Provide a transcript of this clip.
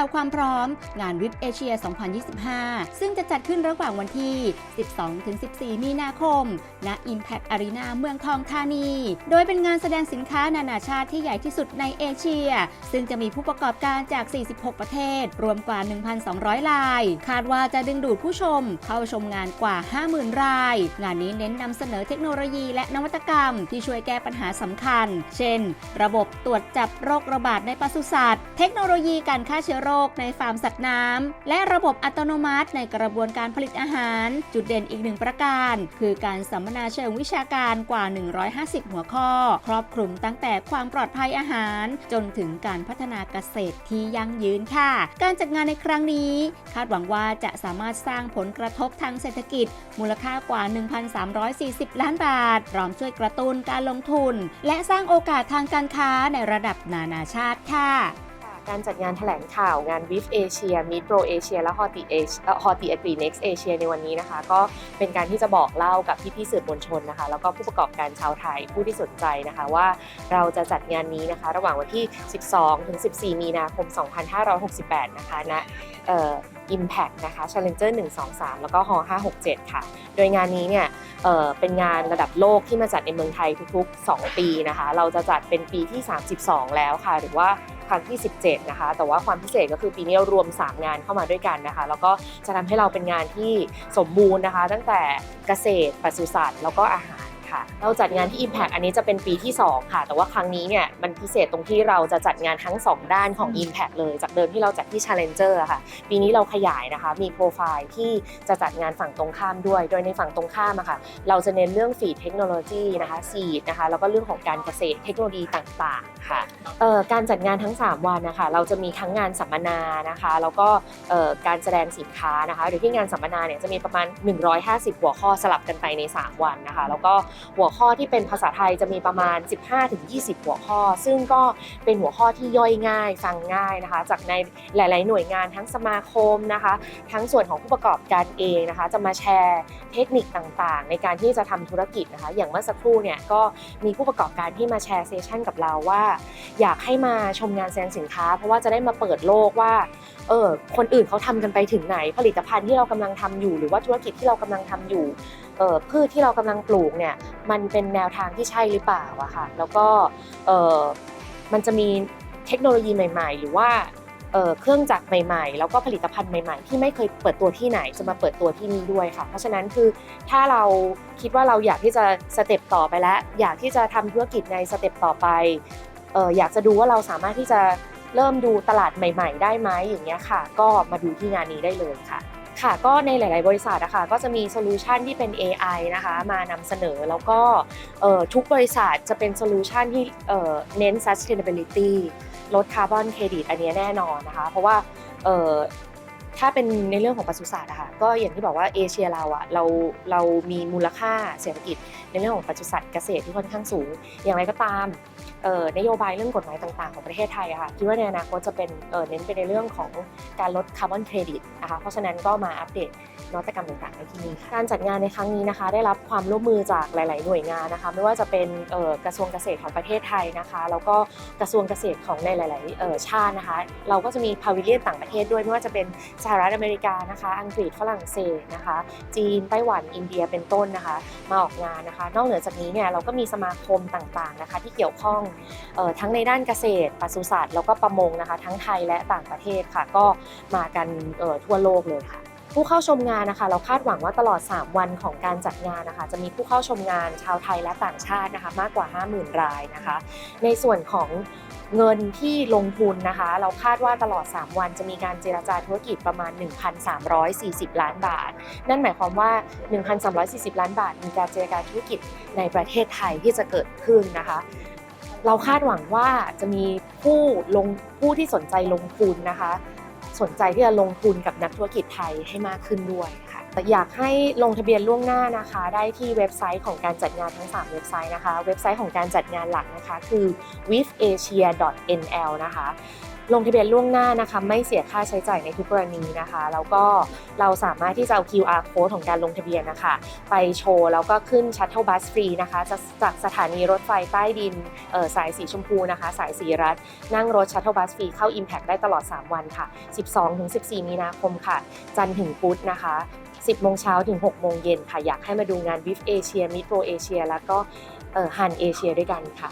าวความพร้อม งานวิปเอเชีย 2025 ซึ่งจะจัดขึ้นระหว่างวันที่ 12-14 มีนาคม ณ Impact Arena เมืองทองธานี โดยเป็นงานแสดงสินค้านานาชาติที่ใหญ่ที่สุดในเอเชีย ซึ่งจะมีผู้ประกอบการจาก 46 ประเทศ รวมกว่า 1,200 ราย คาดว่าจะดึงดูดผู้ชม เข้าชมงานกว่า 50,000 ราย งานนี้เน้นนำเสนอเทคโนโลยีและนวัตกรรม ที่ช่วยแก้ปัญหาสำคัญ เช่น ระบบตรวจจับโรคระบาดในปศุสัตว์ เทคโนโลยีการฆ่าเชื้อโรคในฟาร์มสัตว์น้ำ และระบบอัตโนมัติในกระบวนการผลิตอาหาร จุดเด่นอีกหนึ่งประการ คือการสัมมนาเชิงวิชาการกว่า 150 หัวข้อ ครอบคลุมตั้งแต่ความปลอดภัยอาหาร จนถึงการพัฒนาเกษตรที่ยั่งยืนค่ะ การจัดงานในครั้งนี้ คาดหวังว่าจะสามารถสร้างผลกระทบทางเศรษฐกิจ มูลค่ากว่า 1,340 ล้านบาทพร้อมช่วยกระตุ้นการลงทุน และสร้างโอกาสทางการค้าในระดับนานาชาติค่ะ การจัดงานแถลงข่าวงาน w i f Asia Meet Pro Asia และ Horti Asia Horti Agri Next Asia ในวันนี้นะคะ ก็เป็นการที่จะบอกเล่ากับพี่ๆสื่อมวลชนนะคะ แล้วก็ผู้ประกอบการชาวไทยผู้ที่สนใจนะคะว่าเราจะจัดงานนี้นะคะ ระหว่างวันที่ 12 ถึง 14 มีนาคม 2568 นะคะณเอ่อ Impact นะคะ Challenger 123 แล้วก็ h 567 ค่ะ โดยงานนี้เนี่ยเเป็นงานระดับโลกที่มาจัดในเมืองไทยทุกๆ 2 ปีนะคะ เราจะจัดเป็นปีที่ 32 แล้วค่ะ หรือว่า ครั้งที่17นะคะ แต่ว่าความพิเศษก็คือปีนี้เรารวม 3 งานเข้ามาด้วยกันนะคะ แล้วก็จะทำให้เราเป็นงานที่สมบูรณ์นะคะ ตั้งแต่เกษตรปศุสัตว์แล้วก็อาหาร ค่ะ เราจัดงานที่ Impact อันนี้จะเป็นปีที่ 2 ค่ะ แต่ว่าครั้งนี้เนี่ยมันพิเศษตรงที่เราจะจัดงานทั้ง 2 ด้านของ Impact เลย จากเดิมที่เราจัดที่ Challenger อะค่ะ ปีนี้เราขยายนะคะ มีโปรไฟล์ที่จะจัดงานฝั่งตรงข้ามด้วย โดยในฝั่งตรงข้ามอะค่ะ เราจะเน้นเรื่องฟีดเทคโนโลยีนะคะซีดนะคะ แล้วก็เรื่องของการเกษตรเทคโนโลยีต่างๆ ค่ะเอ่อการจัดงานทั้ง 3 วันนะคะ เราจะมีทั้งงานสัมมนานะคะ แล้วก็เอ่อการแสดงสินค้านะคะโดยที่งานสัมมนาเนี่ยจะมีประมาณ 150 หัวข้อสลับกันไปใน 3 วันนะคะ แล้วก็หัวข้อที่เป็นภาษาไทยจะมีประมาณ 15-20 หัวข้อ ซึ่งก็เป็นหัวข้อที่ย่อยง่าย ฟังง่ายนะคะ จากในหลาย ๆ หน่วยงานทั้งสมาคมนะคะ ทั้งส่วนของผู้ประกอบการเองนะคะ จะมาแชร์เทคนิคต่างๆ ในการที่จะทำธุรกิจนะคะ อย่างเมื่อสักครู่เนี่ยก็มีผู้ประกอบการที่มาแชร์เซสชั่นกับเราว่า อยากให้มาชมงานแสดงสินค้า เพราะว่าจะได้มาเปิดโลกว่า เออคนอื่นเขาทำกันไปถึงไหน ผลิตภัณฑ์ที่เรากำลังทำอยู่ หรือว่าธุรกิจที่เรากำลังทำอยู่เออพืชที่เรากำลังปลูกเนี่ยมันเป็นแนวทางที่ใช่หรือเปล่าอะค่ะแล้วก็เออมันจะมีเทคโนโลยีใหม่ ๆ หรือว่าเครื่องจักรใหม่ๆ แล้วก็ผลิตภัณฑ์ใหม่ๆ ที่ไม่เคยเปิดตัวที่ไหนจะมาเปิดตัวที่นี่ด้วยค่ะ เพราะฉะนั้นคือถ้าเราคิดว่าเราอยากที่จะสเต็ปต่อไปแล้วอยากที่จะทำธุรกิจในสเต็ปต่อไปอออยากจะดูว่าเราสามารถที่จะ เริ่มดูตลาดใหม่ ๆ ได้ไหมอย่างเงี้ยค่ะ ก็มาดูที่งานนี้ได้เลยค่ะค่ะก็ในหลาย ๆ บริษัทนะคะก็จะมีโซลูชันที่เป็น AI นะคะมานำเสนอแล้วก็ทุกบริษัทจะเป็นโซลูชันที่เน้น sustainability ลดคาร์บอนเครดิตอันนี้แน่นอนนะคะเพราะว่าถ้าเป็นในเรื่องของปศุสัตว์อะค่ะก็อย่างที่บอกว่าเอเชียเราอะเราเรามีมูลค่าเศรษฐกิจในเรื่องของปศุสัตว์เกษตรที่ค่อนข้างสูง อย่างไรก็ตามนโยบายเรื่องกฎหมายต่างๆ ของประเทศไทยค่ะคิดว่าในอนาคตจะเป็นเน้นไปในเรื่องของการลดคาร์บอนเครดิตนะคะเพราะฉะนั้นก็มาอัปเดตนวัตกรรมต่างๆในที่นี้การจัดงานในครั้งนี้นะคะ ได้รับความร่วมมือจากหลาย ๆ หน่วยงานนะคะ ไม่ว่าจะเป็นกระทรวงเกษตรของประเทศไทยนะคะ แล้วก็กระทรวงเกษตรของในหลาย ๆ ชาตินะคะ เราก็จะมีพาวิเลียนต่างประเทศด้วยไม่ว่าจะเป็นสหรัฐอเมริกานะคะ อังกฤษฝรั่งเศสนะคะ จีนไต้หวันอินเดียเป็นต้นนะคะ มาออกงานนะคะ นอกเหนือจากนี้เนี่ยเราก็มีสมาคมต่าง ๆ นะคะ ที่เกี่ยวข้องเอ่อทั้งในด้านเกษตรปศุสัตว์แล้วก็ประมงนะคะ ทั้งไทยและต่างประเทศค่ะ ก็มากันออทั่วโลกเลยค่ะผู้เข้าชมงานนะคะ เราคาดหวังว่าตลอด 3 วันของการจัดงานนะคะ จะมีผู้เข้าชมงานชาวไทยและต่างชาตินะคะ มากกว่า 50,000 รายนะคะ ในส่วนของเงินที่ลงทุนนะคะ เราคาดว่าตลอด 3 วันจะมีการเจรจาธุรกิจประมาณ 1,340 ล้านบาท นั่นหมายความว่า 1,340 ล้านบาท มีการเจรจาธุรกิจในประเทศไทยที่จะเกิดขึ้นนะคะ เราคาดหวังว่าจะมีผู้ลงผู้ที่สนใจลงทุนนะคะ สนใจที่จะลงทุนกับนักธุรกิจไทยให้มากขึ้นด้วยค่ะแต่อยากให้ลงทะเบียนล่วงหน้านะคะ ได้ที่เว็บไซต์ของการจัดงานทั้ง 3 เว็บไซต์นะคะ เว็บไซต์ของการจัดงานหลักนะคะคือ wifasia.nl นะคะ ลงทะเบียนล่วงหน้านะคะ ไม่เสียค่าใช้จ่ายในทุกกรณีนะคะ แล้วก็เราสามารถที่จะเอา QR code ของการลงทะเบียนนะคะ ไปโชว์แล้วก็ขึ้นชัตเทิลบัสฟรีนะคะจจากสถานีรถไฟใต้ดินสายสีชมพูนะคะ สายสีรัฐ นั่งรถชัตเทิลบัสฟรีเข้า Impact ได้ตลอด 3 วันค่ะ 12-14 มีนาคมค่ะ จันทร์ถึงพุธนะคะ10โมงเช้าถึง6โมงเย็นค่ะ อยากให้มาดูงาน w i f Asia Mid Pro Asia แล้วก็ฮันเอเชียด้วยกันค่ะ